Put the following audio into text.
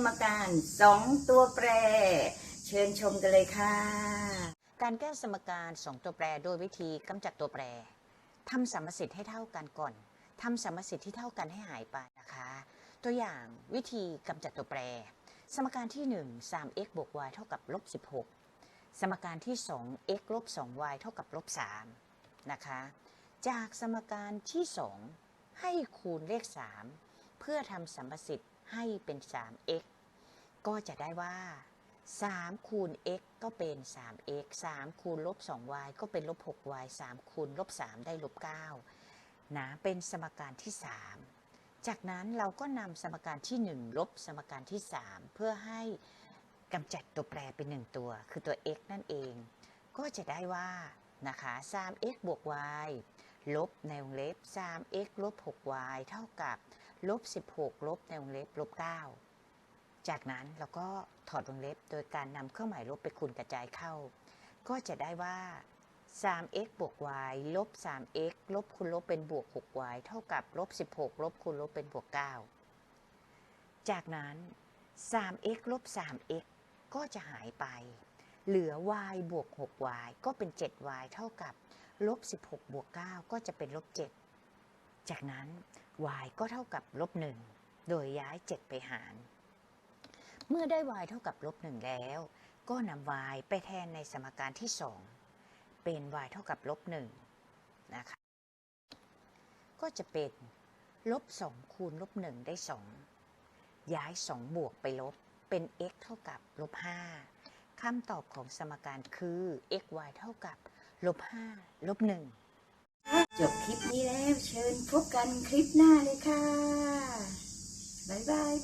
สองตัวแปร เชิญชมกันเลยค่ะ การแก้สมการสองตัวแปรโดยวิธีกำจัดตัวแปรทำสมสิทธิ์ให้เท่ากันก่อนทำสมสิทธิ์ที่เท่ากันให้หายไปนะคะ ตัวอย่างวิธีกำจัดตัวแปร สมการที่ 1 3x บวก y เท่ากับลบ16 สมการที่ 2 x ลบ 2y เท่ากับลบ3นะคะ จากสมการที่ 2 ให้คูณเลข 3 เพื่อทำสมสิทธิ์ให้เป็น 3x ก็จะได้ว่า 3 คูณ x ก็เป็น 3x 3 คูณลบ 2y ก็เป็นลบ 6y 3 คูณลบ 3 ได้ลบ 9 นะ เป็นสมการที่ 3 จากนั้นเราก็นำสมการที่ 1 ลบสมการที่ 3 เพื่อให้กำจัดตัวแปรเป็น 1 ตัว คือตัว x นั่นเอง ก็จะได้ว่านะคะ 3x บวก y ลบในวงเล็บ 3x ลบ 6y เท่ากับ ลบ 16 ลบในวงเล็บ ลบ 9 จากนั้นเราก็ถอดวงเล็บโดยการนำเครื่องหมายลบไปคูณกระจายเข้า ก็จะได้ว่า 3x บวก y ลบ 3x ลบคูณลบเป็นบวก 6y เท่ากับลบ 16 ลบคูณลบเป็นบวก 9 จากนั้น 3x ลบ 3x ก็จะหายไป เหลือ y บวก 6y ก็เป็น 7y เท่ากับลบ 16 บวก 9 ก็จะเป็นลบ 7 จากนั้น y ก็เท่ากับลบ 1 โดยย้าย 7 ไปหาร เมื่อได้ y เท่ากับลบ1แล้ว ก็นำ y ไปแทนในสมการที่ 2 เป็น y เท่ากับลบ1นะคะก็จะเป็นลบ2คูณลบ1ได้2ย้าย2บวกไปลบเป็น x เท่ากับลบ5คำตอบของสมการคือ x y เท่ากับลบ5ลบ1จบคลิปนี้แล้วเชิญพบกันคลิปหน้าเลยค่ะบายบาย